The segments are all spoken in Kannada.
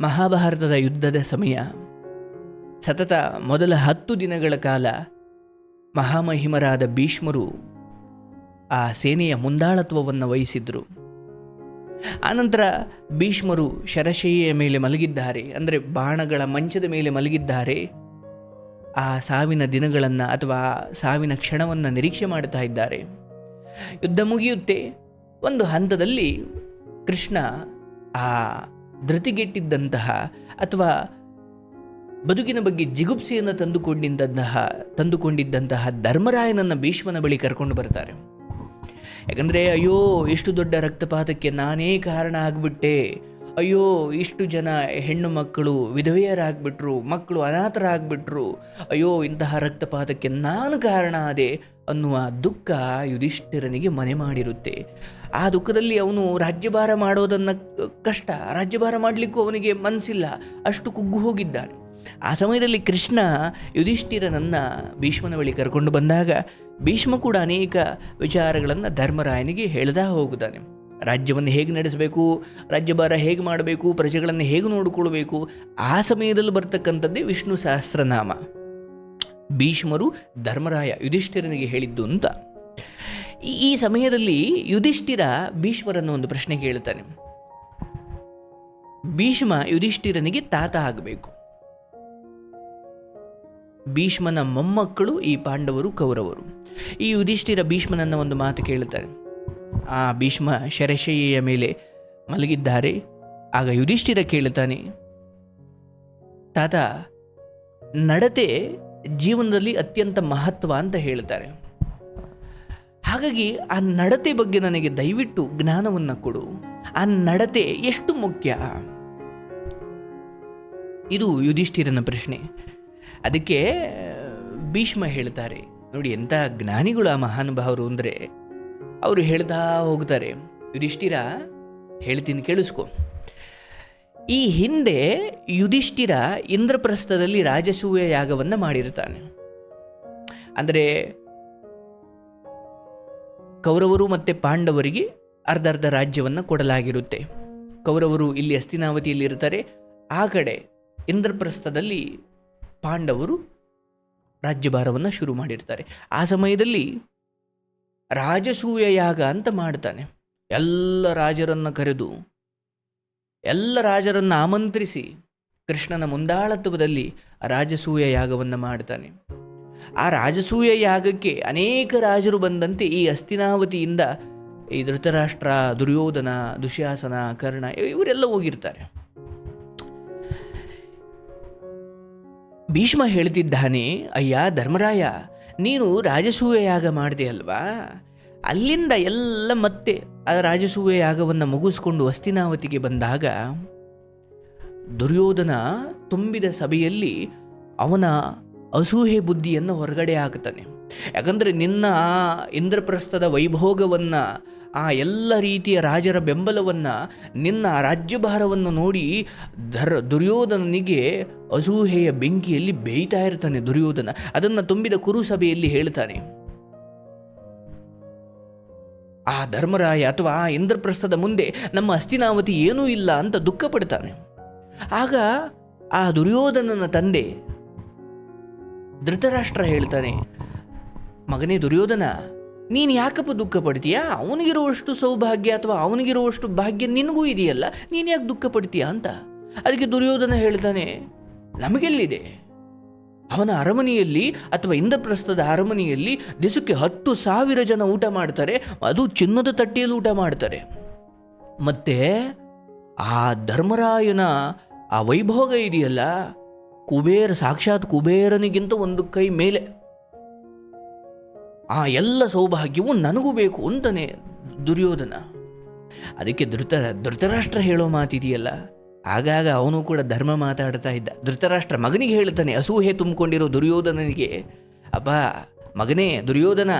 ಮಹಾಭಾರತದ ಯುದ್ಧದ ಸಮಯ. ಸತತ ಮೊದಲ ಹತ್ತು ದಿನಗಳ ಕಾಲ ಮಹಾಮಹಿಮರಾದ ಭೀಷ್ಮರು ಆ ಸೇನೆಯ ಮುಂದಾಳತ್ವವನ್ನು ವಹಿಸಿದ್ರು. ಆನಂತರ ಭೀಷ್ಮರು ಶರಶಯ್ಯ ಮೇಲೆ ಮಲಗಿದ್ದಾರೆ, ಅಂದರೆ ಬಾಣಗಳ ಮಂಚದ ಮೇಲೆ ಮಲಗಿದ್ದಾರೆ. ಆ ಸಾವಿನ ದಿನಗಳನ್ನು ಅಥವಾ ಸಾವಿನ ಕ್ಷಣವನ್ನು ನಿರೀಕ್ಷೆ ಮಾಡ್ತಾ ಇದ್ದಾರೆ. ಯುದ್ಧ ಮುಗಿಯುತ್ತೆ, ಒಂದು ಹಂತದಲ್ಲಿ ಕೃಷ್ಣ ಆ ಧೃತಿಗೆಟ್ಟಿದ್ದಂತಹ ಅಥವಾ ಬದುಕಿನ ಬಗ್ಗೆ ಜಿಗುಪ್ಸೆಯನ್ನು ತಂದುಕೊಂಡಿದ್ದಂತಹ ತಂದುಕೊಂಡಿದ್ದಂತಹ ಧರ್ಮರಾಯನನ್ನು ಭೀಷ್ಮನ ಬಳಿ ಕರ್ಕೊಂಡು ಬರ್ತಾರೆ. ಯಾಕಂದರೆ, ಅಯ್ಯೋ ಇಷ್ಟು ದೊಡ್ಡ ರಕ್ತಪಾತಕ್ಕೆ ನಾನೇ ಕಾರಣ ಆಗಿಬಿಟ್ಟೆ. ಅಯ್ಯೋ, ಇಷ್ಟು ಜನ ಹೆಣ್ಣು ಮಕ್ಕಳು ವಿಧವೆಯರಾಗ್ಬಿಟ್ರು, ಮಕ್ಕಳು ಅನಾಥರಾಗ್ಬಿಟ್ರು. ಅಯ್ಯೋ, ಇಂತಹ ರಕ್ತಪಾತಕ್ಕೆ ನಾನು ಕಾರಣ ಆದೆ. ಅನ್ನುವ ದುಃಖ ಯುಧಿಷ್ಠಿರನಿಗೆ ಮನೆ ಮಾಡಿರುತ್ತೆ. ಆ ದುಃಖದಲ್ಲಿ ಅವನು ರಾಜ್ಯಭಾರ ಮಾಡೋದನ್ನು ಕಷ್ಟ, ರಾಜ್ಯಭಾರ ಮಾಡಲಿಕ್ಕೂ ಅವನಿಗೆ ಮನಸ್ಸಿಲ್ಲ ಅಷ್ಟು ಕುಗ್ಗು ಹೋಗಿದ್ದಾನೆ. ಆ ಸಮಯದಲ್ಲಿ ಕೃಷ್ಣ ಯುಧಿಷ್ಠಿರನನ್ನು ಭೀಷ್ಮನ ಬಳಿ ಕರ್ಕೊಂಡು ಬಂದಾಗ ಭೀಷ್ಮ ಕೂಡ ಅನೇಕ ವಿಚಾರಗಳನ್ನು ಧರ್ಮರಾಯನಿಗೆ ಹೇಳ್ತಾ ಹೋಗುತ್ತಾನೆ. ರಾಜ್ಯವನ್ನು ಹೇಗೆ ನಡೆಸಬೇಕು, ರಾಜ್ಯಭಾರ ಹೇಗೆ ಮಾಡಬೇಕು, ಪ್ರಜೆಗಳನ್ನು ಹೇಗೆ ನೋಡಿಕೊಳ್ಬೇಕು, ಆ ಸಮಯದಲ್ಲಿ ಬರ್ತಕ್ಕಂಥದ್ದೇ ವಿಷ್ಣು ಸಹಸ್ರನಾಮ. ಭೀಷ್ಮರು ಧರ್ಮರಾಯ ಯುಧಿಷ್ಠಿರನಿಗೆ ಹೇಳಿದ್ದು ಅಂತ. ಈ- ಸಮಯದಲ್ಲಿ ಯುಧಿಷ್ಠಿರ ಭೀಷ್ಮರನ್ನು ಒಂದು ಪ್ರಶ್ನೆ ಕೇಳ್ತಾನೆ ಭೀಷ್ಮ ಯುಧಿಷ್ಠಿರನಿಗೆ ತಾತ ಆಗಬೇಕು. ಭೀಷ್ಮನ ಮೊಮ್ಮಕ್ಕಳು ಈ ಪಾಂಡವರು ಕೌರವರು. ಈ ಯುಧಿಷ್ಠಿರ ಭೀಷ್ಮನನ್ನ ಒಂದು ಮಾತು ಕೇಳುತ್ತಾರೆ. ಆ ಭೀಷ್ಮ ಶರಶಯ್ಯ ಮೇಲೆ ಮಲಗಿದ್ದಾರೆ. ಆಗ ಯುಧಿಷ್ಠಿರ ಕೇಳುತ್ತಾನೆ, ತಾತ, ನಡತೆ ಜೀವನದಲ್ಲಿ ಅತ್ಯಂತ ಮಹತ್ವ ಅಂತ ಹೇಳ್ತಾರೆ. ಹಾಗಾಗಿ ಆ ನಡತೆ ಬಗ್ಗೆ ನನಗೆ ದಯವಿಟ್ಟು ಜ್ಞಾನವನ್ನು ಕೊಡು. ಆ ನಡತೆ ಎಷ್ಟು ಮುಖ್ಯ? ಇದು ಯುಧಿಷ್ಠಿರನ ಪ್ರಶ್ನೆ. ಅದಕ್ಕೆ, ಭೀಷ್ಮ ಹೇಳ್ತಾರೆ, ನೋಡಿ ಎಂಥ ಜ್ಞಾನಿಗಳು ಆ ಮಹಾನುಭಾವರು ಅಂದರೆ, ಅವರು ಹೇಳ್ತಾ ಹೋಗ್ತಾರೆ, ಯುಧಿಷ್ಠಿರ, ಹೇಳ್ತೀನಿ ಕೇಳಿಸ್ಕೊ. ಈ ಹಿಂದೆ ಯುಧಿಷ್ಠಿರ ಇಂದ್ರಪ್ರಸ್ಥದಲ್ಲಿ ರಾಜಸೂಯ ಯಾಗವನ್ನು ಮಾಡಿರ್ತಾನೆ. ಅಂದರೆ ಕೌರವರು ಮತ್ತು ಪಾಂಡವರಿಗೆ ಅರ್ಧ ಅರ್ಧ ರಾಜ್ಯವನ್ನು ಕೊಡಲಾಗಿರುತ್ತೆ. ಕೌರವರು ಇಲ್ಲಿ ಅಸ್ತಿನಾವತಿಯಲ್ಲಿ ಇರ್ತಾರೆ ಆ ಕಡೆ ಇಂದ್ರಪ್ರಸ್ಥದಲ್ಲಿ ಪಾಂಡವರು ರಾಜ್ಯಭಾರವನ್ನು ಶುರು ಮಾಡಿರ್ತಾರೆ. ಆ ಸಮಯದಲ್ಲಿ ರಾಜಸೂಯ ಯಾಗ ಅಂತ ಮಾಡ್ತಾನೆ. ಎಲ್ಲ ರಾಜರನ್ನು ಕರೆದು ಎಲ್ಲ ರಾಜರನ್ನು ಆಮಂತ್ರಿಸಿ ಕೃಷ್ಣನ ಮುಂದಾಳತ್ವದಲ್ಲಿ ರಾಜಸೂಯ ಯಾಗವನ್ನು ಮಾಡ್ತಾನೆ. ಆ ರಾಜಸೂಯ ಯಾಗಕ್ಕೆ ಅನೇಕ ರಾಜರು ಬಂದಂತೆ ಈ ಅಸ್ತಿನಾವತಿಯಿಂದ ಈ ಧೃತರಾಷ್ಟ್ರ, ದುರ್ಯೋಧನ ದುಶ್ಯಾಸನ ಕರ್ಣ ಇವರೆಲ್ಲ ಹೋಗಿರ್ತಾರೆ. ಭೀಷ್ಮ ಹೇಳ್ತಿದ್ದಾನೆ, ಅಯ್ಯ ಧರ್ಮರಾಯ, ನೀನು ರಾಜಸೂಯ ಯಾಗ ಮಾಡಿದೆ ಅಲ್ವಾ? ಅಲ್ಲಿಂದ ಎಲ್ಲ ಮತ್ತೆ ಆ ರಾಜಸೂಯ ಯಾಗವನ್ನು ಮುಗಿಸ್ಕೊಂಡು ಹಸ್ತಿನಾವತಿಗೆ ಬಂದಾಗ ದುರ್ಯೋಧನ ತುಂಬಿದ ಸಭೆಯಲ್ಲಿ ಅವನ ಅಸೂಹೆ ಬುದ್ಧಿಯನ್ನು ಹೊರಗಡೆ ಹಾಕ್ತಾನೆ ಯಾಕಂದರೆ ನಿನ್ನ ಆ ಇಂದ್ರಪ್ರಸ್ಥದ ವೈಭೋಗವನ್ನು, ಆ ಎಲ್ಲ ರೀತಿಯ ರಾಜರ ಬೆಂಬಲವನ್ನು, ನಿನ್ನ ರಾಜ್ಯಭಾರವನ್ನು ನೋಡಿ ಧರ್, ದುರ್ಯೋಧನನಿಗೆ ಅಸೂಹೆಯ ಬೆಂಕಿಯಲ್ಲಿ ಬೇಯ್ತಾ ಇರ್ತಾನೆ ದುರ್ಯೋಧನ. ಅದನ್ನು ತುಂಬಿದ ಕುರುಸಭೆಯಲ್ಲಿ ಹೇಳ್ತಾನೆ ಆ ಧರ್ಮರಾಯ ಅಥವಾ ಆ ಇಂದ್ರಪ್ರಸ್ಥದ ಮುಂದೆ ನಮ್ಮ ಹಸ್ತಿನಾವತಿ ಏನೂ ಇಲ್ಲ ಅಂತ ದುಃಖ ಪಡ್ತಾನೆ ಆಗ ಆ ದುರ್ಯೋಧನನ ತಂದೆ ಧೃತರಾಷ್ಟ್ರ ಹೇಳ್ತಾನೆ, ಮಗನೇ ದುರ್ಯೋಧನ, ನೀನು ಯಾಕಪ್ಪ ದುಃಖ ಪಡ್ತೀಯಾ ಅವನಿಗಿರುವಷ್ಟು ಸೌಭಾಗ್ಯ ಅಥವಾ ಅವನಿಗಿರುವಷ್ಟು ಭಾಗ್ಯ ನಿನಗೂ ಇದೆಯಲ್ಲ, ನೀನು ಯಾಕೆ ದುಃಖ ಪಡ್ತೀಯಾ ಅಂತ. ಅದಕ್ಕೆ ದುರ್ಯೋಧನ ಹೇಳ್ತಾನೆ, ನಮಗೆಲ್ಲಿದೆ? ಅವನ ಅರಮನೆಯಲ್ಲಿ ಅಥವಾ ಇಂದ್ರಪ್ರಸ್ಥದ ಅರಮನೆಯಲ್ಲಿ ದಿವಸಕ್ಕೆ ಹತ್ತು ಸಾವಿರ ಜನ ಊಟ ಮಾಡ್ತಾರೆ. ಅದು ಚಿನ್ನದ ತಟ್ಟೆಯಲ್ಲಿ ಊಟ ಮಾಡ್ತಾರೆ. ಮತ್ತೆ ಆ ಧರ್ಮರಾಯನ ಆ ವೈಭೋಗ ಇದೆಯಲ್ಲ? ಕುಬೇರ, ಸಾಕ್ಷಾತ್ ಕುಬೇರನಿಗಿಂತ ಒಂದು ಕೈ ಮೇಲೆ. ಆ ಎಲ್ಲ ಸೌಭಾಗ್ಯವು ನನಗೂ ಬೇಕು ಅಂತಾನೆ ದುರ್ಯೋಧನ. ಅದಕ್ಕೆ ಧೃತ, ಧೃತರಾಷ್ಟ್ರ ಹೇಳೋ ಮಾತಿದೆಯಲ್ಲ? ಆಗಾಗ ಅವನು ಕೂಡ ಧರ್ಮ ಮಾತಾಡ್ತಾ ಇದ್ದ. ಧೃತರಾಷ್ಟ್ರ ಮಗನಿಗೆ ಹೇಳ್ತಾನೆ ಅಸೂಹೆ ತುಂಬಿಕೊಂಡಿರೋ ದುರ್ಯೋಧನನಿಗೆ. ಅಪ್ಪ, ಮಗನೇ, ದುರ್ಯೋಧನ,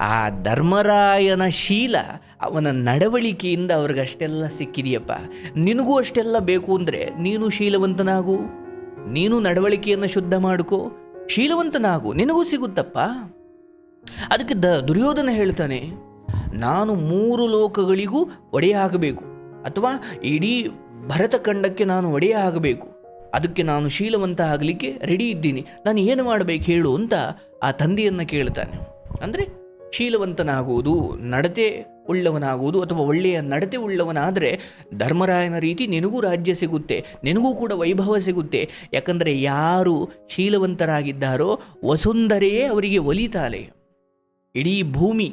ಆ ಧರ್ಮರಾಯನ ಶೀಲ ಅವನ ನಡವಳಿಕೆಯಿಂದ ಅವ್ರಿಗಷ್ಟೆಲ್ಲ ಸಿಕ್ಕಿದೆಯಪ್ಪ. ನಿನಗೂ ಅಷ್ಟೆಲ್ಲ ಬೇಕು ಅಂದರೆ ನೀನು ಶೀಲವಂತನಾಗು. ನೀನು ನಡವಳಿಕೆಯನ್ನು ಶುದ್ಧ ಮಾಡಿಕೊ. ಶೀಲವಂತನಾಗು, ನಿನಗೂ ಸಿಗುತ್ತಪ್ಪ. ಅದಕ್ಕೆ ದ, ದುರ್ಯೋಧನ ಹೇಳ್ತಾನೆ ನಾನು ಮೂರು ಲೋಕಗಳಿಗೂ ಒಡೆಯಾಗಬೇಕು. ಅಥವಾ ಇಡೀ ಭರತ ಖಂಡಕ್ಕೆ ನಾನು ಒಡೆಯ ಆಗಬೇಕು. ಅದಕ್ಕೆ ನಾನು ಶೀಲವಂತ ಆಗಲಿಕ್ಕೆ ರೆಡಿ ಇದ್ದೀನಿ. ನಾನು ಏನು ಮಾಡಬೇಕು ಹೇಳು ಅಂತ ಆ ತಂದೆಯನ್ನು ಕೇಳ್ತಾನೆ. ಅಂದರೆ ಶೀಲವಂತನಾಗುವುದು, ನಡತೆ ಉಳ್ಳವನಾಗುವುದು ಅಥವಾ ಒಳ್ಳೆಯ ನಡತೆ ಉಳ್ಳವನಾದರೆ ಧರ್ಮರಾಯನ ರೀತಿ ನಿನಗೂ ರಾಜ್ಯ ಸಿಗುತ್ತೆ, ನಿನಗೂ ಕೂಡ ವೈಭವ ಸಿಗುತ್ತೆ. ಯಾಕಂದರೆ ಯಾರು ಶೀಲವಂತರಾಗಿದ್ದಾರೋ ವಸುಂಧರೆಯೇ ಅವರಿಗೆ ಒಲಿತಾಳೆ. ಇಡೀ ಭೂಮಿ,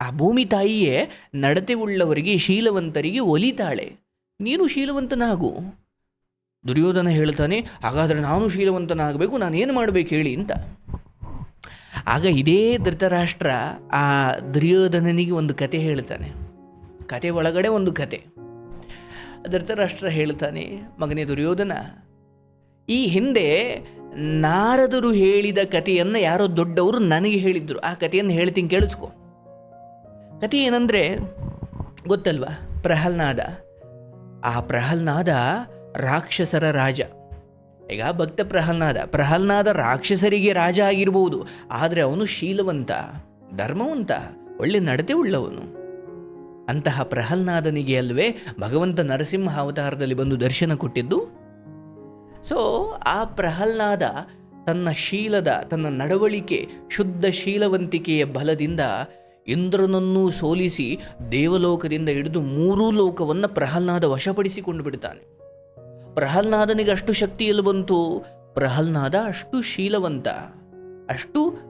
ಆ ಭೂಮಿ ತಾಯಿಯೇ ನಡತೆ ಉಳ್ಳವರಿಗೆ, ಶೀಲವಂತರಿಗೆ ಒಲಿತಾಳೆ. ನೀನು ಶೀಲವಂತನಾಗು. ದುರ್ಯೋಧನ ಹೇಳ್ತಾನೆ, ಹಾಗಾದರೆ ನಾನು ಶೀಲವಂತನಾಗಬೇಕು ನಾನು ಏನು ಮಾಡಬೇಕು ಹೇಳಿ ಅಂತ. ಆಗ ಇದೇ ಧೃತರಾಷ್ಟ್ರ ಆ ದುರ್ಯೋಧನನಿಗೆ ಒಂದು ಕತೆ ಹೇಳ್ತಾನೆ. ಕತೆ ಒಳಗಡೆ ಒಂದು ಕತೆ. ಧೃತರಾಷ್ಟ್ರ ಹೇಳ್ತಾನೆ, ಮಗನೇ ದುರ್ಯೋಧನ, ಈ ಹಿಂದೆ ನಾರದರು ಹೇಳಿದ ಕಥೆಯನ್ನು ಯಾರೋ ದೊಡ್ಡವರು ನನಗೆ ಹೇಳಿದ್ರು. ಆ ಕಥೆಯನ್ನು ಹೇಳ್ತೀನಿ ಕೇಳಿಸ್ಕೊ. ಕಥೆ ಏನಂದರೆ, ಗೊತ್ತಲ್ವಾ ಪ್ರಹಲ್ನಾದ ಆ ಪ್ರಹಲ್ನಾದ ರಾಕ್ಷಸರ ರಾಜ. ಈಗ ಭಕ್ತ ಪ್ರಹಲ್ನಾದ ಪ್ರಹಲ್ನಾದ ರಾಕ್ಷಸರಿಗೆ ರಾಜ ಆಗಿರ್ಬೋದು, ಆದರೆ ಅವನು ಶೀಲವಂತ, ಧರ್ಮವಂತ, ಒಳ್ಳೆ ನಡತೆ ಉಳ್ಳವನು. ಅಂತಹ ಪ್ರಹಲ್ನಾದನಿಗೆ ಅಲ್ವೇ ಭಗವಂತ ನರಸಿಂಹ ಅವತಾರದಲ್ಲಿ ಬಂದು ದರ್ಶನ ಕೊಟ್ಟಿದ್ದು? ಸೊ ಆ ಪ್ರಹ್ಲಾದ ತನ್ನ ಶೀಲದ, ತನ್ನ ನಡವಳಿಕೆ, ಶುದ್ಧ ಶೀಲವಂತಿಕೆಯ ಬಲದಿಂದ ಇಂದ್ರನನ್ನೂ ಸೋಲಿಸಿ ದೇವಲೋಕದಿಂದ ಹಿಡಿದು ಮೂರೂ ಲೋಕವನ್ನು ಪ್ರಹ್ಲಾದ ವಶಪಡಿಸಿಕೊಂಡು ಬಿಡ್ತಾನೆ. ಪ್ರಹ್ಲಾದನಿಗೆ ಅಷ್ಟು ಶಕ್ತಿ ಎಲ್ಲಿ ಬಂತು? ಪ್ರಹ್ಲಾದ ಅಷ್ಟು ಶೀಲವಂತ. ಅಷ್ಟು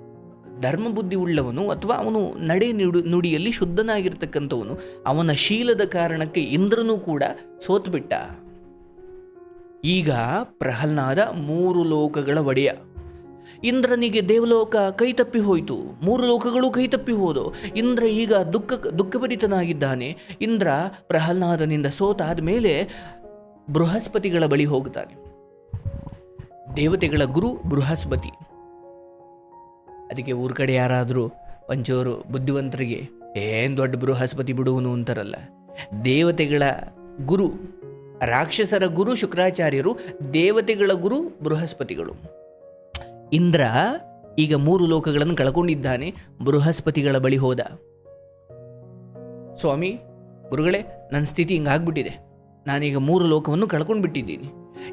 ಧರ್ಮಬುದ್ಧಿ ಉಳ್ಳವನು ಅಥವಾ ಅವನು ನಡೆ ನುಡಿ, ನುಡಿಯಲ್ಲಿ ಶುದ್ಧನಾಗಿರ್ತಕ್ಕಂಥವನು. ಅವನ ಶೀಲದ ಕಾರಣಕ್ಕೆ ಇಂದ್ರನೂ ಕೂಡ ಸೋತುಬಿಟ್ಟ. ಈಗ ಪ್ರಹ್ಲಾದ ಮೂರು ಲೋಕಗಳ ಒಡೆಯ. ಇಂದ್ರನಿಗೆ ದೇವಲೋಕ ಕೈ ತಪ್ಪಿ ಹೋಯಿತು. ಮೂರು ಲೋಕಗಳು ಕೈ ತಪ್ಪಿ ಹೋದು ಇಂದ್ರ ಈಗ ದುಃಖ, ದುಃಖಭರಿತನಾಗಿದ್ದಾನೆ. ಇಂದ್ರ ಪ್ರಹ್ಲಾದನಿಂದ ಸೋತಾದ ಮೇಲೆ ಬೃಹಸ್ಪತಿಗಳ ಬಳಿ ಹೋಗುತ್ತಾನೆ. ದೇವತೆಗಳ ಗುರು ಬೃಹಸ್ಪತಿ. ಅದಕ್ಕೆ ಊರ ಕಡೆ ಯಾರಾದರೂ ಒಂಚೂರು ಬುದ್ಧಿವಂತರಿಗೆ ಏನು ದೊಡ್ಡ ಬೃಹಸ್ಪತಿ ಬಿಡುವನು ಅಂತಾರಲ್ಲ. ದೇವತೆಗಳ ಗುರು, ರಾಕ್ಷಸರ ಗುರು, ಶುಕ್ರಾಚಾರ್ಯರು ದೇವತೆಗಳ ಗುರು ಬೃಹಸ್ಪತಿಗಳು. ಇಂದ್ರ ಈಗ ಮೂರು ಲೋಕಗಳನ್ನು ಕಳ್ಕೊಂಡಿದ್ದಾನೆ, ಬೃಹಸ್ಪತಿಗಳ ಬಳಿ ಹೋದ. ಸ್ವಾಮಿ, ಗುರುಗಳೇ, ನನ್ನ ಸ್ಥಿತಿ ಹಿಂಗಾಗ್ಬಿಟ್ಟಿದೆ. ನಾನೀಗ ಮೂರು ಲೋಕವನ್ನು ಕಳ್ಕೊಂಡು ಬಿಟ್ಟಿದ್ದೀನಿ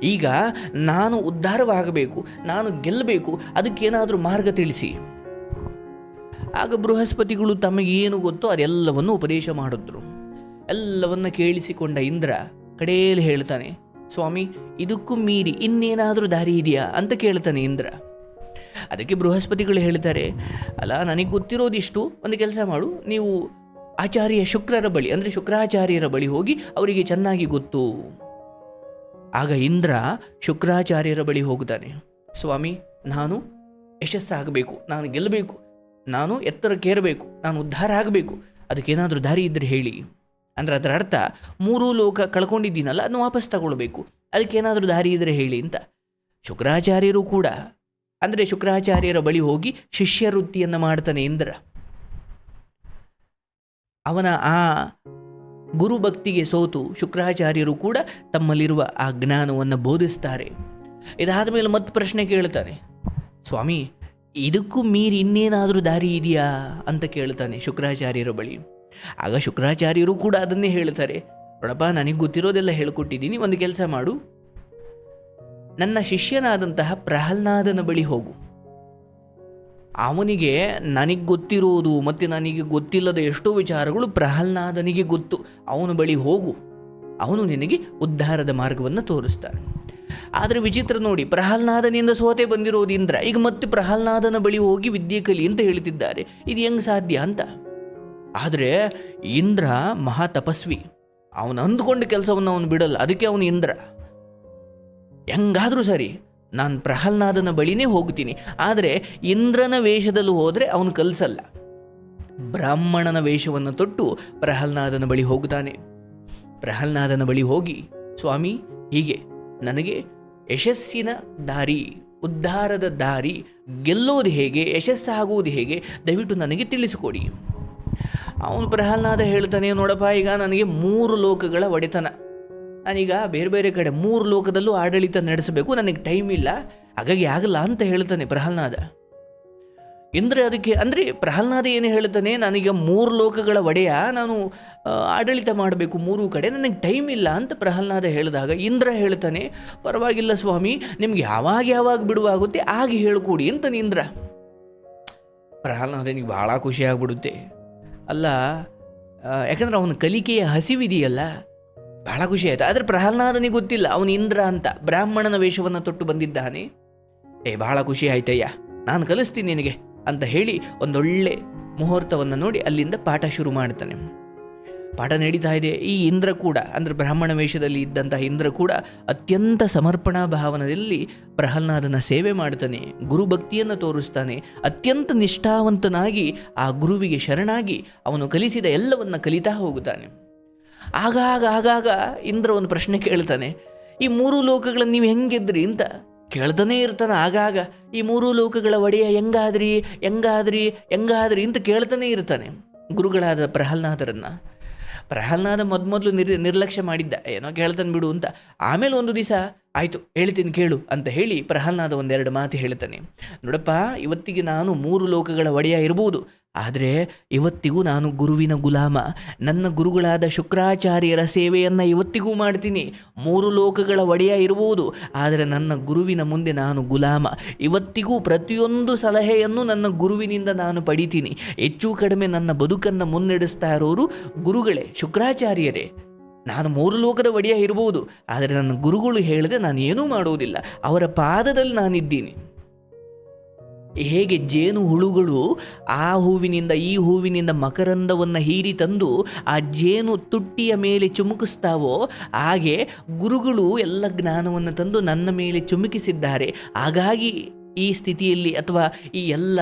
ಈಗ ನಾನು ಉದ್ಧಾರವಾಗಬೇಕು, ನಾನು ಗೆಲ್ಲಬೇಕು, ಅದಕ್ಕೇನಾದರೂ ಮಾರ್ಗ ತಿಳಿಸಿ. ಆಗ ಬೃಹಸ್ಪತಿಗಳು ತಮಗೇನು ಗೊತ್ತೋ ಅದೆಲ್ಲವನ್ನು ಉಪದೇಶ ಮಾಡಿದ್ರು. ಎಲ್ಲವನ್ನ ಕೇಳಿಸಿಕೊಂಡ ಇಂದ್ರ ಕಡೆಯಲ್ಲಿ ಹೇಳ್ತಾನೆ, ಸ್ವಾಮಿ, ಇದಕ್ಕೂ ಮೀರಿ ಇನ್ನೇನಾದರೂ ದಾರಿ ಇದೆಯಾ? ಅಂತ ಕೇಳ್ತಾನೆ ಇಂದ್ರ. ಅದಕ್ಕೆ ಬೃಹಸ್ಪತಿಗಳು ಹೇಳಿದ್ದಾರೆ, ಅಲ್ಲ, ನನಗೆ ಗೊತ್ತಿರೋದಿಷ್ಟು ಒಂದು ಕೆಲಸ ಮಾಡು. ನೀವು ಆಚಾರ್ಯ ಶುಕ್ರರ ಬಳಿ, ಅಂದರೆ ಶುಕ್ರಾಚಾರ್ಯರ ಬಳಿ ಹೋಗಿ ಅವರಿಗೆ ಚೆನ್ನಾಗಿ ಗೊತ್ತು. ಆಗ ಇಂದ್ರ ಶುಕ್ರಾಚಾರ್ಯರ ಬಳಿ ಹೋಗುತ್ತಾನೆ. ಸ್ವಾಮಿ, ನಾನು ಯಶಸ್ಸಾಗಬೇಕು. ನಾನು ಗೆಲ್ಲಬೇಕು. ನಾನು ಎತ್ತರಕ್ಕೇರಬೇಕು ನಾನು ಉದ್ಧಾರ ಆಗಬೇಕು. ಅದಕ್ಕೇನಾದರೂ ದಾರಿ ಇದ್ದರೆ ಹೇಳಿ. ಅಂದರೆ ಅದರ ಅರ್ಥ, ಮೂರೂ ಲೋಕ ಕಳ್ಕೊಂಡಿದ್ದೀನಲ್ಲ, ಅದನ್ನು ವಾಪಸ್ ತಗೊಳ್ಬೇಕು. ಅದಕ್ಕೇನಾದರೂ ದಾರಿ ಇದ್ದರೆ ಹೇಳಿ ಅಂತ. ಶುಕ್ರಾಚಾರ್ಯರು ಕೂಡ ಅಂದರೆ ಶುಕ್ರಾಚಾರ್ಯರ ಬಳಿ ಹೋಗಿ ಶಿಷ್ಯ ವೃತ್ತಿಯನ್ನು ಮಾಡ್ತಾನೆ ಇಂದ್ರ. ಅವನ ಆ ಗುರುಭಕ್ತಿಗೆ ಸೋತು ಶುಕ್ರಾಚಾರ್ಯರು ಕೂಡ ತಮ್ಮಲ್ಲಿರುವ ಆ ಜ್ಞಾನವನ್ನು ಬೋಧಿಸ್ತಾರೆ. ಇದಾದ ಮೇಲೆ ಮತ್ತೆ ಪ್ರಶ್ನೆ ಕೇಳ್ತಾನೆ. ಸ್ವಾಮಿ, ಇದಕ್ಕೂ ಮೀರಿ ಇನ್ನೇನಾದರೂ ದಾರಿ ಇದೆಯಾ? ಅಂತ ಕೇಳ್ತಾನೆ ಶುಕ್ರಾಚಾರ್ಯರ ಬಳಿ. ಆಗ ಶುಕ್ರಾಚಾರ್ಯರು ಕೂಡ ಅದನ್ನೇ ಹೇಳ್ತಾರೆ. ನೋಡಪ್ಪ, ನನಗೆ ಗೊತ್ತಿರೋದೆಲ್ಲ ಹೇಳಿಕೊಟ್ಟಿದ್ದೀನಿ, ಒಂದು ಕೆಲಸ ಮಾಡು. ನನ್ನ ಶಿಷ್ಯನಾದಂತಹ ಪ್ರಹ್ಲಾದನ ಬಳಿ ಹೋಗು. ಅವನಿಗೆ ನನಗೆ ಗೊತ್ತಿರುವುದು ಮತ್ತು ನನಗೆ ಗೊತ್ತಿಲ್ಲದ ಎಷ್ಟೋ ವಿಚಾರಗಳು ಪ್ರಹ್ಲಾದನಿಗೆ ಗೊತ್ತು. ಅವನ ಬಳಿ ಹೋಗು. ಅವನು ನಿನಗೆ ಉದ್ಧಾರದ ಮಾರ್ಗವನ್ನು ತೋರಿಸ್ತಾನೆ. ಆದರೆ ವಿಚಿತ್ರ ನೋಡಿ, ಪ್ರಹ್ಲಾದನಿಂದ ಸೋತೆ ಬಂದಿರೋದು ಇಂದ್ರ. ಈಗ ಮತ್ತೆ ಪ್ರಹ್ಲಾದನ ಬಳಿ ಹೋಗಿ ವಿದ್ಯೆ ಕಲಿ ಅಂತ ಹೇಳ್ತಿದ್ದಾರೆ. ಇದು ಹೆಂಗೆ ಸಾಧ್ಯ ಅಂತ? ಆದರೆ ಇಂದ್ರ ಮಹಾ ತಪಸ್ವಿ ಅವನು ಅಂದುಕೊಂಡ ಕೆಲಸವನ್ನು ಅವನು ಬಿಡಲ್ಲ. ಅದಕ್ಕೆ ಅವನು ಇಂದ್ರ. ಹೆಂಗಾದರೂ ಸರಿ, ನಾನು ಪ್ರಹ್ಲಾದನ ಬಳಿನೇ ಹೋಗ್ತೀನಿ. ಆದರೆ ಇಂದ್ರನ ವೇಷದಲ್ಲಿ ಹೋದರೆ ಅವನು ಕಲಿಸಲ್ಲ. ಬ್ರಾಹ್ಮಣನ ವೇಷವನ್ನು ತೊಟ್ಟು ಪ್ರಹ್ಲಾದನ ಬಳಿ ಹೋಗ್ತಾನೆ. ಪ್ರಹ್ಲಾದನ ಬಳಿ ಹೋಗಿ, ಸ್ವಾಮಿ, ಹೀಗೆ, ನನಗೆ ಯಶಸ್ಸಿನ ದಾರಿ, ಉದ್ಧಾರದ ದಾರಿ, ಗೆಲ್ಲೋದು ಹೇಗೆ, ಯಶಸ್ಸಾಗುವುದು ಹೇಗೆ, ದಯವಿಟ್ಟು ನನಗೆ ತಿಳಿಸಿಕೊಡಿ. ಅವನು ಪ್ರಹ್ಲಾದ ಹೇಳ್ತಾನೆ, ನೋಡಪ್ಪ, ಈಗ ನನಗೆ ಮೂರು ಲೋಕಗಳ ಒಡೆತನ. ನಾನೀಗ ಬೇರೆ ಬೇರೆ ಕಡೆ ಮೂರು ಲೋಕದಲ್ಲೂ ಆಡಳಿತ ನಡೆಸಬೇಕು, ನನಗೆ ಟೈಮ್ ಇಲ್ಲ. ಹಾಗಾಗಿ ಆಗಲ್ಲ ಅಂತ ಹೇಳ್ತಾನೆ ಪ್ರಹ್ಲಾದ. ಇಂದ್ರ ಅದಕ್ಕೆ, ಅಂದರೆ ಪ್ರಹ್ಲಾದ ಏನು ಹೇಳ್ತಾನೆ, ನಾನೀಗ ಮೂರು ಲೋಕಗಳ ಒಡೆಯ, ನಾನು ಆಡಳಿತ ಮಾಡಬೇಕು ಮೂರು ಕಡೆ, ನನಗೆ ಟೈಮ್ ಇಲ್ಲ ಅಂತ ಪ್ರಹ್ಲಾದ ಹೇಳಿದಾಗ ಇಂದ್ರ ಹೇಳ್ತಾನೆ, ಪರವಾಗಿಲ್ಲ ಸ್ವಾಮಿ, ನಿಮ್ಗೆ ಯಾವಾಗ ಯಾವಾಗ ಬಿಡುವಾಗುತ್ತೆ ಆಗ ಹೇಳ್ಕೊಡಿ ಅಂತಾನೆ ಇಂದ್ರ. ಪ್ರಹ್ಲಾದನಿಗೆ ಭಾಳ ಖುಷಿ ಆಗ್ಬಿಡುತ್ತೆ. ಅಲ್ಲ ಯಾಕಂದ್ರೆ ಅವನ ಕಲಿಕೆಯ ಹಸಿವಿದೆಯಲ್ಲ ಬಹಳ ಖುಷಿ ಆಯಿತು. ಆದರೆ ಪ್ರಹ್ಲಾದನಿಗೆ ಗೊತ್ತಿಲ್ಲ, ಅವನು ಇಂದ್ರ ಅಂತ. ಬ್ರಾಹ್ಮಣನ ವೇಷವನ್ನು ತೊಟ್ಟು ಬಂದಿದ್ದಾನೆ. ಏ, ಬಹಳ ಖುಷಿ ಆಯ್ತಯ್ಯ. ನಾನು ಕಲಿಸ್ತೀನಿ ನಿನಗೆ ಅಂತ ಹೇಳಿ ಒಂದೊಳ್ಳೆ ಮುಹೂರ್ತವನ್ನು ನೋಡಿ ಅಲ್ಲಿಂದ ಪಾಠ ಶುರು ಮಾಡ್ತಾನೆ. ಪಾಠ ನಡೀತಾ ಇದೆ. ಈ ಇಂದ್ರ ಕೂಡ, ಅಂದರೆ ಬ್ರಾಹ್ಮಣ ವೇಷದಲ್ಲಿ ಇದ್ದಂತಹ ಇಂದ್ರ ಕೂಡ ಅತ್ಯಂತ ಸಮರ್ಪಣಾ ಭಾವನದಲ್ಲಿ ಪ್ರಹ್ಲಾದನ ಸೇವೆ ಮಾಡ್ತಾನೆ. ಗುರುಭಕ್ತಿಯನ್ನು ತೋರಿಸ್ತಾನೆ. ಅತ್ಯಂತ ನಿಷ್ಠಾವಂತನಾಗಿ ಆ ಗುರುವಿಗೆ ಶರಣಾಗಿ ಅವನು ಕಲಿಸಿದ ಎಲ್ಲವನ್ನ ಕಲಿತಾ ಹೋಗುತ್ತಾನೆ. ಆಗಾಗ ಆಗಾಗ ಇಂದ್ರ ಒಂದು ಪ್ರಶ್ನೆ ಕೇಳ್ತಾನೆ. ಈ ಮೂರು ಲೋಕಗಳನ್ನು ನೀವು ಹೆಂಗಿದ್ರಿ ಅಂತ ಕೇಳ್ತಾನೆ ಇರ್ತಾನೆ. ಆಗಾಗ ಈ ಮೂರು ಲೋಕಗಳ ಒಡೆಯ ಹೆಂಗಾದ್ರಿ ಹೆಂಗಾದ್ರಿ ಹೆಂಗಾದ್ರಿ ಅಂತ ಕೇಳ್ತಾನೆ ಇರ್ತಾನೆ ಗುರುಗಳಾದ ಪ್ರಹ್ಲಾದರನ್ನು. ಪ್ರಹ್ಲಾದ ಮೊದಮೊದಲು ನಿರ್, ನಿರ್ಲಕ್ಷ್ಯ ಮಾಡಿದ್ದ. ಏನೋ ಕೇಳ್ತಾನೆ ಬಿಡು ಅಂತ. ಆಮೇಲೆ ಒಂದು ದಿವಸ ಆಯಿತು, ಹೇಳ್ತೀನಿ ಕೇಳು ಅಂತ ಹೇಳಿ ಪ್ರಹ್ಲಾದ ಒಂದೆರಡು ಮಾತು ಹೇಳ್ತಾನೆ. ನೋಡಪ್ಪ, ಇವತ್ತಿಗೆ ನಾನು ಮೂರು ಲೋಕಗಳ ಒಡೆಯ ಇರ್ಬೋದು. ಆದರೆ ಇವತ್ತಿಗೂ ನಾನು ಗುರುವಿನ ಗುಲಾಮ. ನನ್ನ ಗುರುಗಳಾದ ಶುಕ್ರಾಚಾರ್ಯರ ಸೇವೆಯನ್ನು ಇವತ್ತಿಗೂ ಮಾಡ್ತೀನಿ. ಮೂರು ಲೋಕಗಳ ಒಡೆಯ ಇರುವುದು ಆದರೆ ನನ್ನ ಗುರುವಿನ ಮುಂದೆ ನಾನು ಗುಲಾಮ. ಇವತ್ತಿಗೂ ಪ್ರತಿಯೊಂದು ಸಲಹೆಯನ್ನು ನನ್ನ ಗುರುವಿನಿಂದ ನಾನು ಪಡಿತೀನಿ. ಹೆಚ್ಚು ಕಡಿಮೆ ನನ್ನ ಬದುಕನ್ನು ಮುನ್ನಡೆಸ್ತಾ ಇರೋರು ಗುರುಗಳೇ, ಶುಕ್ರಾಚಾರ್ಯರೇ. ನಾನು ಮೂರು ಲೋಕದ ಒಡೆಯ ಇರಬಹುದು. ಆದರೆ ನನ್ನ ಗುರುಗಳು ಹೇಳಿದೆ ನಾನು ಏನೂ ಮಾಡುವುದಿಲ್ಲ ಅವರ ಪಾದದಲ್ಲಿ ನಾನಿದ್ದೀನಿ. ಹೇಗೆ ಜೇನು ಹುಳುಗಳು ಆ ಹೂವಿನಿಂದ, ಈ ಹೂವಿನಿಂದ ಮಕರಂದವನ್ನು ಹೀರಿ ತಂದು ಆ ಜೇನು ತುಟ್ಟಿಯ ಮೇಲೆ ಚುಮುಕಿಸ್ತಾವೋ, ಹಾಗೆ ಗುರುಗಳು ಎಲ್ಲ ಜ್ಞಾನವನ್ನು ತಂದು ನನ್ನ ಮೇಲೆ ಚುಮುಕಿಸಿದ್ದಾರೆ. ಹಾಗಾಗಿ ಈ ಸ್ಥಿತಿಯಲ್ಲಿ ಅಥವಾ ಈ ಎಲ್ಲ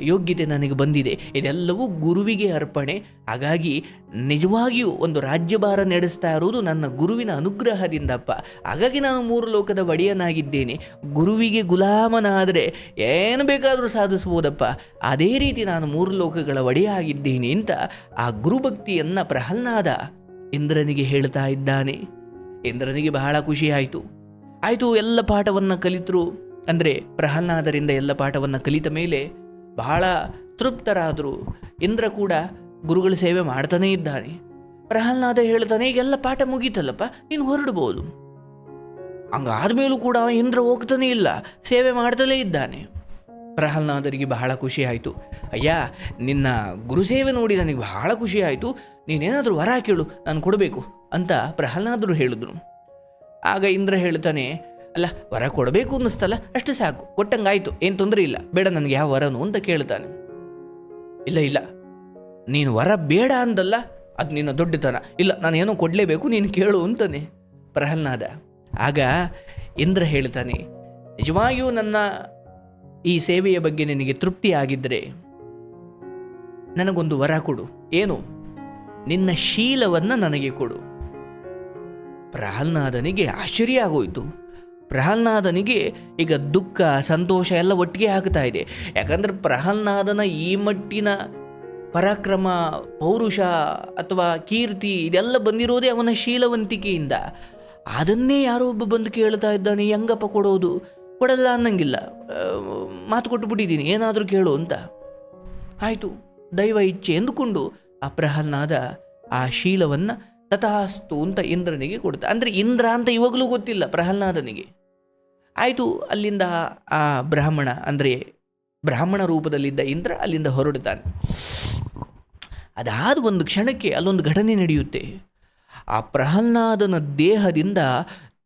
ಯೋಗ್ಯತೆ ನನಗೆ ಬಂದಿದೆ. ಇದೆಲ್ಲವೂ ಗುರುವಿಗೆ ಅರ್ಪಣೆ. ಹಾಗಾಗಿ ನಿಜವಾಗಿಯೂ ಒಂದು ರಾಜ್ಯಭಾರ ನಡೆಸ್ತಾ ಇರುವುದು ನನ್ನ ಗುರುವಿನ ಅನುಗ್ರಹದಿಂದಪ್ಪ. ಹಾಗಾಗಿ ನಾನು ಮೂರು ಲೋಕದ ಒಡೆಯನಾಗಿದ್ದೇನೆ. ಗುರುವಿಗೆ ಗುಲಾಮನಾದರೆ ಏನು ಬೇಕಾದರೂ ಸಾಧಿಸ್ಬೋದಪ್ಪ ಅದೇ ರೀತಿ ನಾನು ಮೂರು ಲೋಕಗಳ ಒಡೆಯ ಆಗಿದ್ದೇನೆ ಅಂತ ಆ ಗುರುಭಕ್ತಿಯನ್ನು ಪ್ರಹ್ಲಾದ ಇಂದ್ರನಿಗೆ ಹೇಳ್ತಾ ಇದ್ದಾನೆ. ಇಂದ್ರನಿಗೆ ಬಹಳ ಖುಷಿಯಾಯಿತು ಆಯಿತು, ಎಲ್ಲ ಪಾಠವನ್ನು ಕಲಿತರು. ಅಂದರೆ ಪ್ರಹ್ಲಾದರಿಂದ ಎಲ್ಲ ಪಾಠವನ್ನು ಕಲಿತ ಮೇಲೆ ಬಹಳ ತೃಪ್ತರಾದರು. ಇಂದ್ರ ಕೂಡ ಗುರುಗಳ ಸೇವೆ ಮಾಡ್ತಾನೇ ಇದ್ದಾನೆ. ಪ್ರಹ್ಲಾದ ಹೇಳ್ತಾನೆ, ಈಗೆಲ್ಲ ಪಾಠ ಮುಗೀತಲ್ಲಪ್ಪ, ನೀನು ಹೊರಡ್ಬೋದು. ಹಂಗಾದ್ಮೇಲೂ ಕೂಡ ಇಂದ್ರ ಹೋಗ್ತಾನೆ ಇಲ್ಲ, ಸೇವೆ ಮಾಡ್ತಲೇ ಇದ್ದಾನೆ. ಪ್ರಹ್ಲಾದರಿಗೆ ಬಹಳ ಖುಷಿ ಆಯಿತು. ಅಯ್ಯ, ನಿನ್ನ ಗುರುಸೇವೆ ನೋಡಿ ನನಗೆ ಬಹಳ ಖುಷಿ ಆಯಿತು. ನೀನೇನಾದರೂ ವರ ಕೇಳು, ನಾನು ಕೊಡಬೇಕು, ಅಂತ ಪ್ರಹ್ಲಾದರು ಹೇಳಿದ್ರು. ಆಗ ಇಂದ್ರ ಹೇಳ್ತಾನೆ ಅಲ್ಲ, ವರ ಕೊಡಬೇಕು ಅನ್ನಿಸ್ತಲ್ಲ, ಅಷ್ಟು ಸಾಕು. ಕೊಟ್ಟಂಗಾಯ್ತು, ಏನು ತೊಂದರೆ ಇಲ್ಲ. ಬೇಡ ನನಗೆ ಯಾವ ವರನು ಅಂತ ಕೇಳ್ತಾನೆ. ಇಲ್ಲ ಇಲ್ಲ. ನೀನು ವರ ಬೇಡ ಅಂದಲ್ಲ, ಅದು ನಿನ್ನ ದೊಡ್ಡತನ. ಇಲ್ಲ ನಾನು ಏನೋ ಕೊಡಲೇಬೇಕು, ನೀನು ಕೇಳು ಅಂತಾನೆ ಪ್ರಹ್ಲಾದ. ಆಗ ಇಂದ್ರ ಹೇಳ್ತಾನೆ, ನಿಜವಾಗಿಯೂ ನನ್ನ ಈ ಸೇವೆಯ ಬಗ್ಗೆ ನಿನಗೆ ತೃಪ್ತಿ ಆಗಿದ್ದರೆ ನನಗೊಂದು ವರ ಕೊಡು. ಏನು? ನಿನ್ನ ಶೀಲವನ್ನು ನನಗೆ ಕೊಡು. ಪ್ರಹ್ಲಾದನಿಗೆ ಆಶ್ಚರ್ಯ ಆಗೋಯ್ತು. ಪ್ರಹ್ಲಾದನಿಗೆ ಈಗ ದುಃಖ, ಸಂತೋಷ ಎಲ್ಲ ಒಟ್ಟಿಗೆ ಹಾಕ್ತಾ ಇದೆ. ಯಾಕಂದ್ರೆ ಪ್ರಹ್ಲಾದನ ಈ ಮಟ್ಟಿನ ಪರಾಕ್ರಮ, ಪೌರುಷ ಅಥವಾ ಕೀರ್ತಿ ಇದೆಲ್ಲ ಬಂದಿರೋದೇ ಅವನ ಶೀಲವಂತಿಕೆಯಿಂದ. ಅದನ್ನೇ ಯಾರೋ ಒಬ್ಬ ಬಂದು ಕೇಳ್ತಾ ಇದ್ದಾನೆ, ಹೆಂಗಪ್ಪ ಕೊಡೋದು? ಕೊಡಲ್ಲ ಅನ್ನಂಗಿಲ್ಲ. ಮಾತು ಕೊಟ್ಟು ಬಿಟ್ಟಿದ್ದೀನಿ ಏನಾದರೂ ಕೇಳು ಅಂತ. ಆಯಿತು, ದೈವ ಇಚ್ಛೆ ಎಂದುಕೊಂಡು ಆ ಪ್ರಹ್ಲಾದ ಆ ಶೀಲವನ್ನು ತಥಾಸ್ತು ಅಂತ ಇಂದ್ರನಿಗೆ ಕೊಡ್ತಾ ಅಂದರೆ ಇಂದ್ರ ಅಂತ ಇವಾಗಲೂ ಗೊತ್ತಿಲ್ಲ, ಪ್ರಹ್ಲಾದನಿಗೆ. ಆಯಿತು, ಅಲ್ಲಿಂದ ಆ ಬ್ರಾಹ್ಮಣ, ಅಂದರೆ ಬ್ರಾಹ್ಮಣ ರೂಪದಲ್ಲಿದ್ದ ಇಂದ್ರ ಅಲ್ಲಿಂದ ಹೊರಡ್ತಾನೆ ಅದಾದ ಒಂದು ಕ್ಷಣಕ್ಕೆ ಅಲ್ಲೊಂದು ಘಟನೆ ನಡೆಯುತ್ತೆ. ಆ ಪ್ರಹ್ಲಾದನ ದೇಹದಿಂದ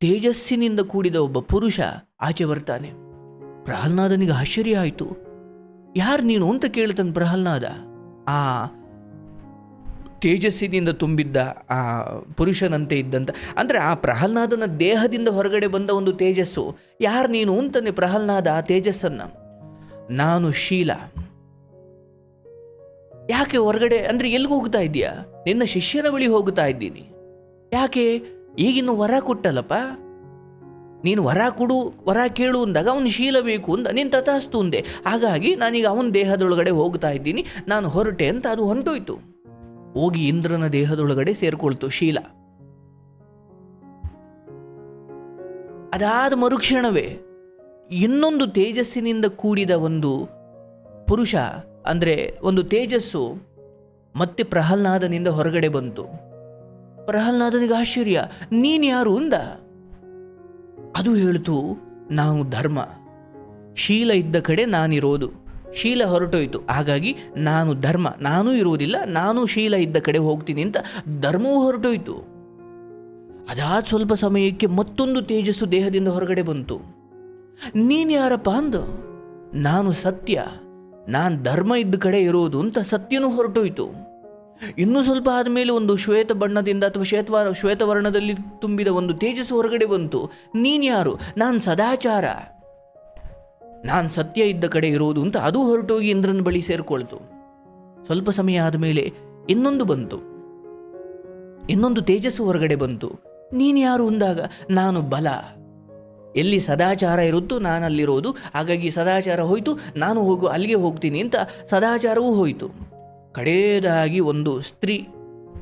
ತೇಜಸ್ಸಿನಿಂದ ಕೂಡಿದ ಒಬ್ಬ ಪುರುಷ ಆಚೆ ಬರ್ತಾನೆ. ಪ್ರಹ್ಲಾದನಿಗೆ ಆಶ್ಚರ್ಯ ಆಯಿತು. ಯಾರು ನೀನು ಅಂತ ಕೇಳ್ತಾನೆ ಪ್ರಹ್ಲಾದ. ಆ ತೇಜಸ್ಸಿನಿಂದ ತುಂಬಿದ್ದ ಆ ಪುರುಷನಂತೆ ಇದ್ದಂತ. ಅಂದರೆ ಆ ಪ್ರಹ್ಲಾದನ ದೇಹದಿಂದ ಹೊರಗಡೆ ಬಂದ ಒಂದು ತೇಜಸ್ಸು. ಯಾರು ನೀನು ಅಂತಂದೆ ಪ್ರಹ್ಲಾದ ಆ ತೇಜಸ್ಸನ್ನು. ನಾನು ಶೀಲ. ಯಾಕೆ ಹೊರಗಡೆ, ಅಂದರೆ ಎಲ್ಲಿಗೆ ಹೋಗ್ತಾ ಇದ್ದೀಯಾ? ನಿನ್ನ ಶಿಷ್ಯನ ಬಳಿ ಹೋಗ್ತಾ ಇದ್ದೀನಿ. ಯಾಕೆ? ಈಗಿನ್ನು ವರ ಕೊಟ್ಟಲ್ಲಪ್ಪ? ನೀನು ವರ ಕೊಡು, ವರ ಕೇಳು ಅಂದಾಗ ಅವನು ಶೀಲ ಬೇಕು ಅಂದ. ನೀನು ತಥಾಸ್ತು ಅಂದೆ. ಹಾಗಾಗಿ ನಾನೀಗ ಅವನ ದೇಹದೊಳಗಡೆ ಹೋಗ್ತಾ ಇದ್ದೀನಿ. ನಾನು ಹೊರಟೆ ಅಂತ ಅದು ಹೊಂಟೋಯ್ತು. ಹೋಗಿ ಇಂದ್ರನ ದೇಹದೊಳಗಡೆ ಸೇರ್ಕೊಳ್ತು ಶೀಲ. ಅದಾದ ಮರುಕ್ಷಣವೇ ಇನ್ನೊಂದು ತೇಜಸ್ಸಿನಿಂದ ಕೂಡಿದ ಒಂದು ಪುರುಷ, ಅಂದರೆ ಒಂದು ತೇಜಸ್ಸು ಮತ್ತೆ ಪ್ರಹ್ಲಾದನಿಂದ ಹೊರಗಡೆ ಬಂತು. ಪ್ರಹ್ಲಾದನಿಗೆ ಆಶ್ಚರ್ಯ, ನೀನು ಯಾರು ಅಂದ? ಅದು ಹೇಳ್ತು ನಾನು ಧರ್ಮ. ಶೀಲ ಇದ್ದ ಕಡೆ ನಾನಿರೋದು. ಶೀಲ ಹೊರಟೋಯಿತು. ಹಾಗಾಗಿ ನಾನು ಧರ್ಮ, ನಾನೂ ಇರುವುದಿಲ್ಲ, ನಾನು ಶೀಲ ಇದ್ದ ಕಡೆ ಹೋಗ್ತೀನಿ ಅಂತ ಧರ್ಮವೂ ಹೊರಟೋಯಿತು. ಅದಾದ ಸ್ವಲ್ಪ ಸಮಯಕ್ಕೆ ಮತ್ತೊಂದು ತೇಜಸ್ಸು ದೇಹದಿಂದ ಹೊರಗಡೆ ಬಂತು. ನೀನು ಯಾರಪ್ಪ ಅಂದು? ನಾನು ಸತ್ಯ, ನಾನು ಧರ್ಮ ಇದ್ದ ಕಡೆ ಇರೋದು ಅಂತ ಸತ್ಯನೂ ಹೊರಟೋಯ್ತು. ಇನ್ನೂ ಸ್ವಲ್ಪ ಆದಮೇಲೆ ಒಂದು ಶ್ವೇತ ಬಣ್ಣದಿಂದ ಅಥವಾ ಶ್ವೇತವ, ಶ್ವೇತವರ್ಣದಲ್ಲಿ ತುಂಬಿದ ಒಂದು ತೇಜಸ್ಸು ಹೊರಗಡೆ ಬಂತು. ನೀನು ಯಾರು? ನಾನು ಸದಾಚಾರ. ನಾನು ಸತ್ಯ ಇದ್ದ ಕಡೆ ಇರೋದು ಅಂತ ಅದು ಹೊರಟೋಗಿ ಇಂದ್ರನ ಬಳಿ ಸೇರಿಕೊಳ್ತು. ಸ್ವಲ್ಪ ಸಮಯ ಆದಮೇಲೆ ಇನ್ನೊಂದು ಬಂತು. ಇನ್ನೊಂದು ತೇಜಸ್ಸು ಹೊರಗಡೆ ಬಂತು. ನೀನು ಯಾರು ಅಂದಾಗ ನಾನು ಬಲ. ಎಲ್ಲಿ ಸದಾಚಾರ ಇರುತ್ತೋ ನಾನು ಅಲ್ಲಿರೋದು ಹಾಗಾಗಿ ಸದಾಚಾರ ಹೋಯಿತು, ನಾನು ಹೋಗು, ಅಲ್ಲಿಗೆ ಹೋಗ್ತೀನಿ ಅಂತ ಸದಾಚಾರವೂ ಹೋಯಿತು. ಕಡೆಯದಾಗಿ ಒಂದು ಸ್ತ್ರೀ,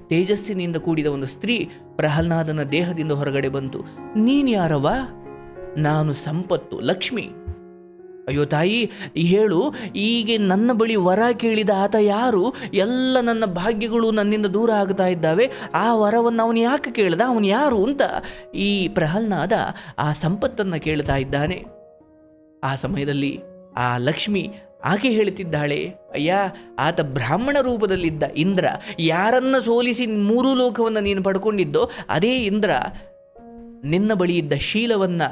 ತೇಜಸ್ಸಿನಿಂದ ಕೂಡಿದ ಒಂದು ಸ್ತ್ರೀ ಪ್ರಹ್ಲಾದನ ದೇಹದಿಂದ ಹೊರಗಡೆ ಬಂತು. ನೀನು ಯಾರವ ನಾನು ಸಂಪತ್ತು, ಲಕ್ಷ್ಮಿ. ಅಯ್ಯೋ ತಾಯಿ ಹೇಳು ಈಗ ನನ್ನ ಬಳಿ ವರ ಕೇಳಿದ ಆತ ಯಾರು? ಎಲ್ಲ ನನ್ನ ಭಾಗ್ಯಗಳು ನನ್ನಿಂದ ದೂರ ಆಗ್ತಾ ಇದ್ದಾವೆ. ಆ ವರವನ್ನು ಅವನು ಯಾಕೆ ಕೇಳ್ದ? ಅವನು ಯಾರು ಅಂತ ಈ ಪ್ರಹ್ಲಾದ ಆ ಸಂಪತ್ತನ್ನು ಕೇಳ್ತಾ ಇದ್ದಾನೆ. ಆ ಸಮಯದಲ್ಲಿ ಆ ಲಕ್ಷ್ಮಿ ಆಕೆ ಹೇಳುತ್ತಿದ್ದಾಳೆ ಅಯ್ಯ, ಆತ ಬ್ರಾಹ್ಮಣ ರೂಪದಲ್ಲಿದ್ದ ಇಂದ್ರ, ಯಾರನ್ನ ಸೋಲಿಸಿ ಮೂರು ಲೋಕವನ್ನು ನೀನು ಪಡ್ಕೊಂಡಿದ್ದೋ, ಅದೇ ಇಂದ್ರ ನಿನ್ನ ಬಳಿ ಇದ್ದ ಶೀಲವನ್ನ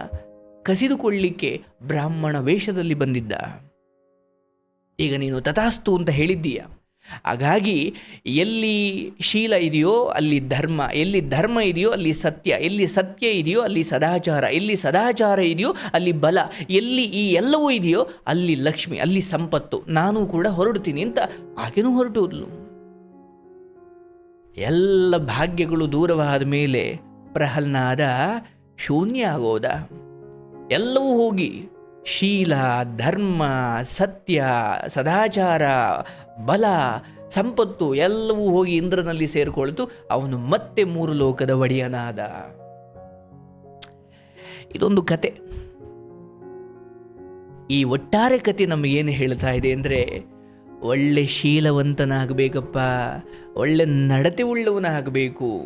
ಕಸಿದುಕೊಳ್ಳಿಕ್ಕೆ ಬ್ರಾಹ್ಮಣ ವೇಷದಲ್ಲಿ ಬಂದಿದ್ದ. ಈಗ ನೀನು ತಥಾಸ್ತು ಅಂತ ಹೇಳಿದ್ದೀಯ. ಹಾಗಾಗಿ ಎಲ್ಲಿ ಶೀಲ ಇದೆಯೋ ಅಲ್ಲಿ ಧರ್ಮ, ಎಲ್ಲಿ ಧರ್ಮ ಇದೆಯೋ ಅಲ್ಲಿ ಸತ್ಯ, ಎಲ್ಲಿ ಸತ್ಯ ಇದೆಯೋ ಅಲ್ಲಿ ಸದಾಚಾರ, ಎಲ್ಲಿ ಸದಾಚಾರ ಇದೆಯೋ ಅಲ್ಲಿ ಬಲ, ಎಲ್ಲಿ ಈ ಎಲ್ಲವೂ ಇದೆಯೋ ಅಲ್ಲಿ ಲಕ್ಷ್ಮಿ, ಅಲ್ಲಿ ಸಂಪತ್ತು. ನಾನು ಕೂಡ ಹೊರಡ್ತೀನಿ ಅಂತ ಆಕೆನೂ ಹೊರಟೋದ್ಲು ಎಲ್ಲ ಭಾಗ್ಯಗಳು ದೂರವಾದ ಮೇಲೆ ಪ್ರಹ್ಲಾದ ಶೂನ್ಯ ಆಗೋದ. ಎಲ್ಲವೂ ಹೋಗಿ ಶೀಲ, ಧರ್ಮ, ಸತ್ಯ, ಸದಾಚಾರ, ಬಲ, ಸಂಪತ್ತು ಎಲ್ಲವೂ ಹೋಗಿ ಇಂದ್ರನಲ್ಲಿ ಸೇರಿಕೊಳ್ತು. ಅವನು ಮತ್ತೆ ಮೂರು ಲೋಕದ ಒಡೆಯನಾದ. ಇದೊಂದು ಕತೆ. ಈ ಒಟ್ಟಾರೆ ಕತೆ ನಮಗೇನು ಹೇಳ್ತಾ ಇದೆ ಅಂದರೆ, ಒಳ್ಳೆ ಶೀಲವಂತನಾಗಬೇಕಪ್ಪ, ಒಳ್ಳೆ ನಡತೆ ಉಳ್ಳವನಾಗಬೇಕು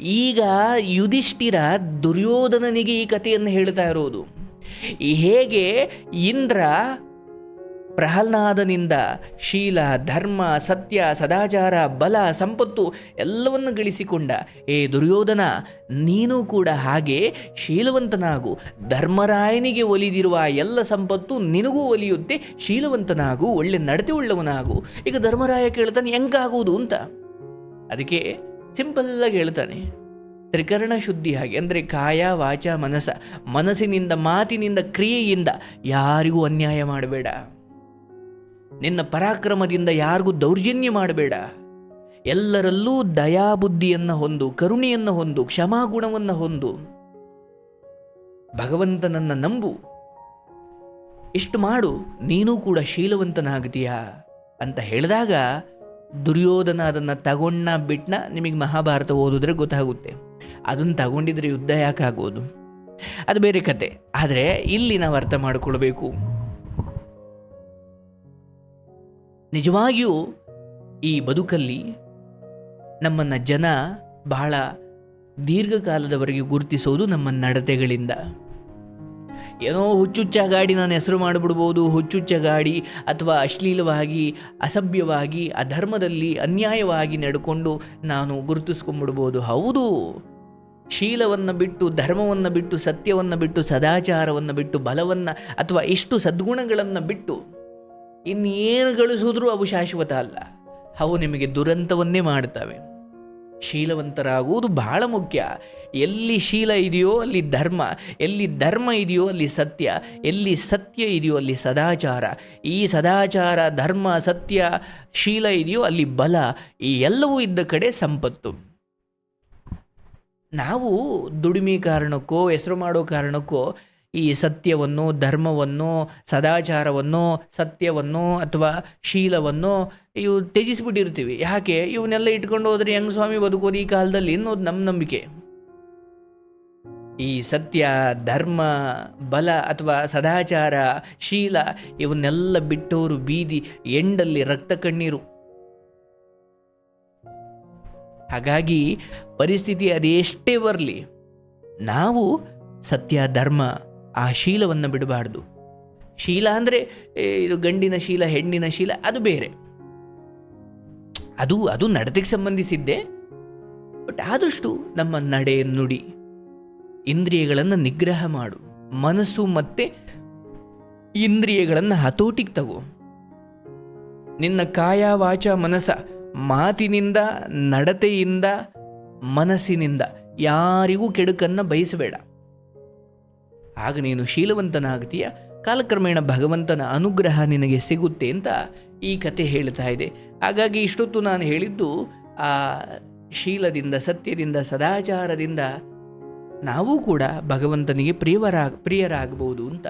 ಈಗ ಯುಧಿಷ್ಠಿರ ದುರ್ಯೋಧನನಿಗೆ ಈ ಕಥೆಯನ್ನು ಹೇಳ್ತಾ ಇರೋದು. ಹೇಗೆ ಇಂದ್ರ ಪ್ರಹ್ಲಾದನಿಂದ ಶೀಲ, ಧರ್ಮ, ಸತ್ಯ, ಸದಾಚಾರ, ಬಲ, ಸಂಪತ್ತು ಎಲ್ಲವನ್ನು ಗಳಿಸಿಕೊಂಡ, ಏ ದುರ್ಯೋಧನ, ನೀನು ಕೂಡ ಹಾಗೆ ಶೀಲವಂತನಾಗು. ಧರ್ಮರಾಯನಿಗೆ ಒಲಿದಿರುವ ಎಲ್ಲ ಸಂಪತ್ತು ನಿನಗೂ ಒಲಿಯುತ್ತೆ. ಶೀಲವಂತನಾಗು, ಒಳ್ಳೆ ನಡತೆ ಉಳ್ಳವನಾಗು ಈಗ ಧರ್ಮರಾಯ ಕೇಳ್ತಾನೆ, ಹೆಂಗಾಗುವುದು? ಅಂತ. ಅದಕ್ಕೆ ಸಿಂಪಲ್ಲಾಗಿ ಹೇಳ್ತಾನೆ. ತ್ರಿಕರಣ ಶುದ್ಧಿ ಹಾಗೆ ಅಂದರೆ ಕಾಯ, ವಾಚ ಮನಸ ಮನಸ್ಸಿನಿಂದ, ಮಾತಿನಿಂದ, ಕ್ರಿಯೆಯಿಂದ ಯಾರಿಗೂ ಅನ್ಯಾಯ ಮಾಡಬೇಡ. ನಿನ್ನ ಪರಾಕ್ರಮದಿಂದ ಯಾರಿಗೂ ದೌರ್ಜನ್ಯ ಮಾಡಬೇಡ. ಎಲ್ಲರಲ್ಲೂ ದಯಾಬುದ್ಧಿಯನ್ನು ಹೊಂದು, ಕರುಣೆಯನ್ನು ಹೊಂದು, ಕ್ಷಮಾಗುಣವನ್ನು ಹೊಂದು. ಭಗವಂತನನ್ನು ನಂಬು. ಇಷ್ಟು ಮಾಡು, ನೀನೂ ಕೂಡ ಶೀಲವಂತನಾಗ್ತೀಯಾ? ಅಂತ ಹೇಳಿದಾಗ ದುರ್ಯೋಧನ ಅದನ್ನು ತಗೊಂಡ ಬಿಟ್ಟನ ನಿಮಗೆ ಮಹಾಭಾರತ ಓದಿದ್ರೆ ಗೊತ್ತಾಗುತ್ತೆ. ಅದನ್ನು ತಗೊಂಡಿದ್ರೆ ಯುದ್ಧ ಯಾಕಾಗೋದು ಅದು ಬೇರೆ ಕತೆ. ಆದರೆ ಇಲ್ಲಿ ನಾವು ಅರ್ಥ ಮಾಡಿಕೊಳ್ಬೇಕು. ನಿಜವಾಗಿಯೂ ಈ ಬದುಕಲ್ಲಿ ನಮ್ಮನ್ನು ಜನ ಬಹಳ ದೀರ್ಘಕಾಲದವರೆಗೆ ಗುರುತಿಸೋದು ನಮ್ಮ ನಡತೆಗಳಿಂದ. ಏನೋ ಹುಚ್ಚುಚ್ಚ ಗಾಡಿ ನಾನು ಹೆಸರು ಮಾಡಿಬಿಡ್ಬೋದು. ಹುಚ್ಚುಚ್ಚ ಗಾಡಿ ಅಥವಾ ಅಶ್ಲೀಲವಾಗಿ, ಅಸಭ್ಯವಾಗಿ, ಅಧರ್ಮದಲ್ಲಿ ಅನ್ಯಾಯವಾಗಿ ನಡ್ಕೊಂಡು ನಾನು ಗುರುತಿಸ್ಕೊಂಡ್ಬಿಡ್ಬೋದು ಹೌದು. ಶೀಲವನ್ನು ಬಿಟ್ಟು, ಧರ್ಮವನ್ನು ಬಿಟ್ಟು, ಸತ್ಯವನ್ನು ಬಿಟ್ಟು, ಸದಾಚಾರವನ್ನು ಬಿಟ್ಟು, ಬಲವನ್ನು ಅಥವಾ ಎಷ್ಟು ಸದ್ಗುಣಗಳನ್ನು ಬಿಟ್ಟು ಇನ್ನೇನು ಗಳಿಸಿದ್ರೂ ಅವು ಶಾಶ್ವತ ಅಲ್ಲ. ಅವು ನಿಮಗೆ ದುರಂತವನ್ನೇ ಮಾಡ್ತವೆ. ಶೀಲವಂತರಾಗುವುದು ಬಹಳ ಮುಖ್ಯ. ಎಲ್ಲಿ ಶೀಲ ಇದೆಯೋ ಅಲ್ಲಿ ಧರ್ಮ, ಎಲ್ಲಿ ಧರ್ಮ ಇದೆಯೋ ಅಲ್ಲಿ ಸತ್ಯ, ಎಲ್ಲಿ ಸತ್ಯ ಇದೆಯೋ ಅಲ್ಲಿ ಸದಾಚಾರ. ಈ ಸದಾಚಾರ, ಧರ್ಮ, ಸತ್ಯ, ಶೀಲ ಇದೆಯೋ ಅಲ್ಲಿ ಬಲ, ಈ ಎಲ್ಲವೂ ಇದ್ದ ಕಡೆ ಸಂಪತ್ತು. ನಾವು ದುಡಿಮೆ ಕಾರಣಕ್ಕೋ, ಹೆಸರು ಮಾಡೋ ಕಾರಣಕ್ಕೋ ಈ ಸತ್ಯವನ್ನು, ಧರ್ಮವನ್ನು, ಸದಾಚಾರವನ್ನು, ಸತ್ಯವನ್ನು ಅಥವಾ ಶೀಲವನ್ನು ಇವು ತ್ಯಜಿಸಿಬಿಟ್ಟಿರ್ತೀವಿ ಯಾಕೆ? ಇವನ್ನೆಲ್ಲ ಇಟ್ಕೊಂಡು ಹೋದರೆ ಹೆಂಗ್ ಸ್ವಾಮಿ ಬದುಕೋದು ಈ ಕಾಲದಲ್ಲಿ ಅನ್ನೋದು ನಮ್ಮ ನಂಬಿಕೆ. ಈ ಸತ್ಯ, ಧರ್ಮ, ಬಲ ಅಥವಾ ಸದಾಚಾರ, ಶೀಲ ಇವನ್ನೆಲ್ಲ ಬಿಟ್ಟವರು ಬೀದಿ ಎಂಡಲ್ಲಿ ರಕ್ತ ಕಣ್ಣೀರು. ಹಾಗಾಗಿ ಪರಿಸ್ಥಿತಿ ಅದೆಷ್ಟೇ ಬರಲಿ, ನಾವು ಸತ್ಯ, ಧರ್ಮ ಆ ಶೀಲವನ್ನು ಬಿಡಬಾರ್ದು. ಶೀಲ ಅಂದರೆ ಇದು ಗಂಡಿನ ಶೀಲ, ಹೆಣ್ಣಿನ ಶೀಲ, ಅದು ಬೇರೆ. ಅದು ಅದು ನಡತೆಗೆ ಸಂಬಂಧಿಸಿದ್ದೆ. ಬಟ್ ಆದಷ್ಟು ನಮ್ಮ ನಡೆ ನುಡಿ, ಇಂದ್ರಿಯಗಳನ್ನು ನಿಗ್ರಹ ಮಾಡು. ಮನಸ್ಸು ಮತ್ತೆ ಇಂದ್ರಿಯಗಳನ್ನು ಹತೋಟಿಗೆ ತಗೋ. ನಿನ್ನ ಕಾಯ ವಾಚ ಮನಸ್ಸ ಮಾತಿನಿಂದ, ನಡತೆಯಿಂದ, ಮನಸ್ಸಿನಿಂದ ಯಾರಿಗೂ ಕೆಡುಕನ್ನು ಬಯಸಬೇಡ. ಆಗ ನೀನು ಶೀಲವಂತನಾಗ್ತೀಯ? ಕಾಲಕ್ರಮೇಣ ಭಗವಂತನ ಅನುಗ್ರಹ ನಿನಗೆ ಸಿಗುತ್ತೆ ಅಂತ ಈ ಕತೆ ಹೇಳ್ತಾ ಇದೆ. ಹಾಗಾಗಿ ಇಷ್ಟೊತ್ತು ನಾನು ಹೇಳಿದ್ದು, ಆ ಶೀಲದಿಂದ, ಸತ್ಯದಿಂದ, ಸದಾಚಾರದಿಂದ ನಾವು ಕೂಡ ಭಗವಂತನಿಗೆ ಪ್ರಿಯವರಾಗ ಪ್ರಿಯರಾಗಬಹುದು ಅಂತ.